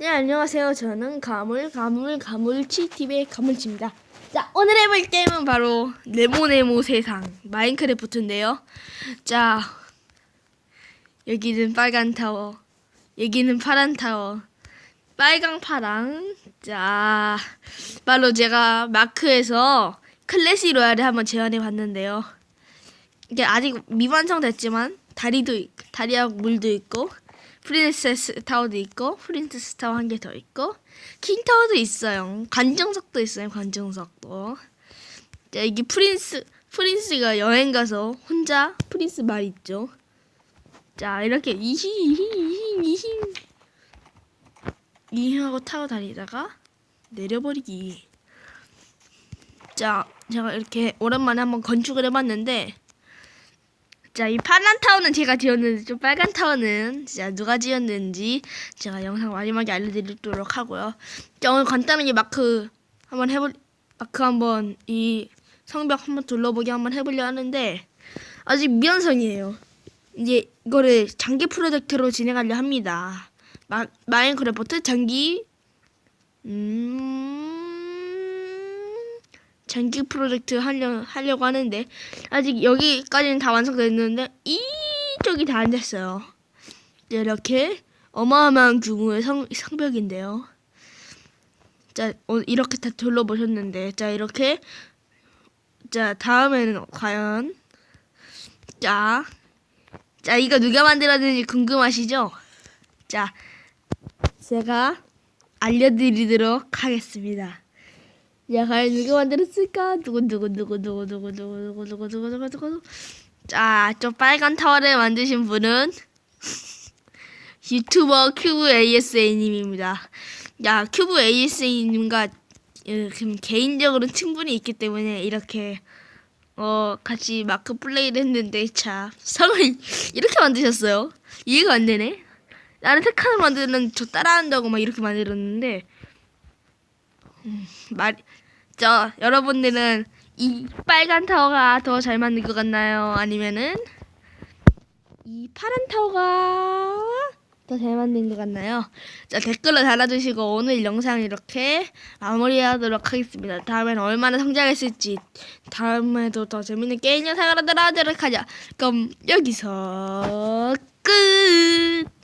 네, 안녕하세요. 저는 가물, 가물, 가물치 TV의 가물치입니다. 자, 오늘 해볼 게임은 바로 네모네모 세상 마인크래프트인데요. 자, 여기는 빨간 타워, 여기는 파란 타워, 빨강 파랑. 자, 바로 제가 마크에서 클래시 로얄을 한번 제안해 봤는데요. 이게 아직 미완성 됐지만 다리도 있- 다리하고 물도 있고 프린세스 타워도 있고 프린세스 타워 한 개 더 있고 킹 타워도 있어요. 관중석도 있어요. 관중석도. 자 이게 프린스 프린스가 여행 가서 혼자 프린스 말 있죠. 자 이렇게 이히 이히 이히 이히 이히 하고 타고 다니다가 내려버리기. 자 제가 이렇게 오랜만에 한번 건축을 해봤는데 자, 이 파란 타워는 제가 지었는데 좀 빨간 타워는 진짜 누가 지었는지 제가 영상 마지막에 알려드리도록 하고요. 자, 오늘 간단하게 마크 한번 해볼 마크 한번 이 성벽 한번 둘러보기 한번 해보려 하는데 아직 미완성이에요. 이제 이거를 장기 프로젝트로 진행하려 합니다. 마, 마인크래프트 장기 음 장기 프로젝트 하려, 하려고 하는데 아직 여기까지는 다 완성됐는데 이쪽이 다 안 됐어요. 네, 이렇게 어마어마한 규모의 성, 성벽인데요. 자, 오늘 이렇게 다 둘러보셨는데 자 이렇게 자 다음에는 과연 자, 자 이거 누가 만들었는지 궁금하시죠? 자, 제가 알려드리도록 하겠습니다. 야, 과연 누가 만들었을까? 누구 누구 누구 누구 누구 누구 누구 누구 누구 누구 누구 자, 저 빨간 타워를 만드신 분은 유튜버 큐브 ASA님입니다. 야, 큐브 ASA님과 개인적으로 친분이 있기 때문에 이렇게 어 같이 마크 플레이를 했는데 자 성을 이렇게 만드셨어요. 이해가 안 되네. 나는 색깔을 만드는 저 따라한다고 막 이렇게 만들었는데 말, 저 여러분들은 이 빨간 타워가 더잘 만든 것 같나요? 아니면은 이 파란 타워가 더잘 만든 것 같나요? 자 댓글로 달아주시고 오늘 영상 이렇게 마무리하도록 하겠습니다. 다음엔 얼마나 성장했을지 다음에도 더 재밌는 게임 영상을 하도록 하자. 그럼 여기서 끝.